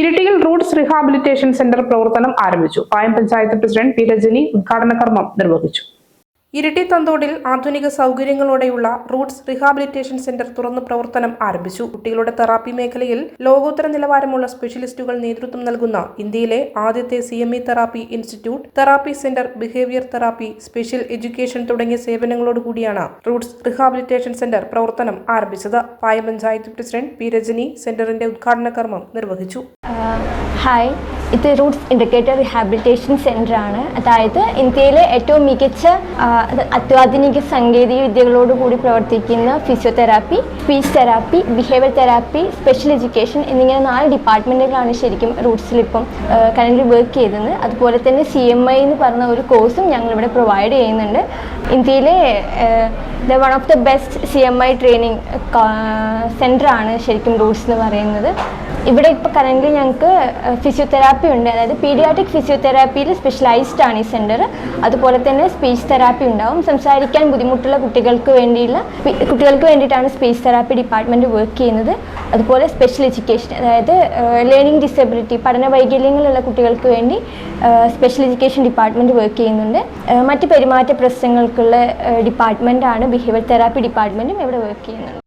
ഇരിട്ടിയിൽ Roots rehabilitation centre പ്രവർത്തനം ആരംഭിച്ചു. Payam panchayat president P Rajani ഉദ്ഘാടന കർമ്മം നിർവഹിച്ചു. ഇരിട്ടി തന്തോടിൽ ആധുനിക സൗകര്യങ്ങളോടെയുള്ള റൂട്ട്സ് റീഹാബിലിറ്റേഷൻ സെന്റർ തുറന്നു പ്രവർത്തനം ആരംഭിച്ചു. കുട്ടികളുടെ തെറാപ്പി മേഖലയിൽ ലോകോത്തര നിലവാരമുള്ള സ്പെഷ്യലിസ്റ്റുകൾ നേതൃത്വം നൽകുന്ന ഇന്ത്യയിലെ ആദ്യത്തെ C M E therapy institute therapy centre behaviour therapy special education തുടങ്ങിയ സേവനങ്ങളോടുകൂടിയാണ് റൂട്ട്സ് റീഹാബിലിറ്റേഷൻ സെന്റർ പ്രവർത്തനം ആരംഭിച്ചത്. പായ പഞ്ചായത്ത് പ്രസിഡന്റ് പി രജനി സെന്ററിന്റെ ഉദ്ഘാടന കർമ്മം നിർവഹിച്ചു ഹായ് ഇത് റൂട്ട്സ് ഇൻഡിക്കേറ്റർ റിഹാബിലിറ്റേഷൻ സെന്റർ ആണ്. അതായത് ഇന്ത്യയിലെ ഏറ്റവും മികച്ച അത്യാധുനിക സാങ്കേതിക വിദ്യകളോട് കൂടി പ്രവർത്തിക്കുന്ന physiotherapy speech therapy behaviour therapy special education എന്നിങ്ങനെ നാല് ഡിപ്പാർട്ട്മെന്റുകളാണ് ശരിക്കും റൂട്ട്സിൽ ഇപ്പം കറന്റ് വർക്ക് ചെയ്തത്. അതുപോലെ തന്നെ സി എം ഐ എന്ന് പറഞ്ഞ ഒരു കോഴ്സും ഞങ്ങളിവിടെ പ്രൊവൈഡ് ചെയ്യുന്നുണ്ട്. ഇന്ത്യയിലെ the one of the best C M I training സെന്ററാണ് ശരിക്കും റൂട്ട്സ് എന്ന് പറയുന്നത്. ഇവിടെ ഇപ്പോൾ കറന്റ് ഞങ്ങൾക്ക് ഫിസിയോതെറാപ്പി ഉണ്ട്. അതായത് പീഡിയാട്രിക് ഫിസിയോതെറാപ്പിയിൽ സ്പെഷ്യലൈസ്ഡ് ആണ് ഈ സെന്റർ അതുപോലെ തന്നെ സ്പീച്ച് തെറാപ്പി ഉണ്ടാവും. സംസാരിക്കാൻ ബുദ്ധിമുട്ടുള്ള കുട്ടികൾക്ക് വേണ്ടിയുള്ള കുട്ടികൾക്ക് വേണ്ടിയിട്ടാണ് സ്പീച്ച് തെറാപ്പി ഡിപ്പാർട്ട്മെന്റ് വർക്ക് ചെയ്യുന്നത്. അതുപോലെ സ്പെഷ്യൽ എഡ്യൂക്കേഷൻ അതായത് ലേണിംഗ് ഡിസബിലിറ്റി പഠന വൈകല്യങ്ങളുള്ള കുട്ടികൾക്ക് വേണ്ടി സ്പെഷ്യൽ എഡ്യൂക്കേഷൻ ഡിപ്പാർട്ട്മെന്റ് വർക്ക് ചെയ്യുന്നുണ്ട്. മറ്റ് പെരുമാറ്റ പ്രശ്നങ്ങൾക്കുള്ള ഡിപ്പാർട്ട്മെന്റാണ് ബിഹേവിയർ തെറാപ്പി ഡിപ്പാർട്ട്മെന്റും ഇവിടെ വർക്ക് ചെയ്യുന്നുണ്ട്.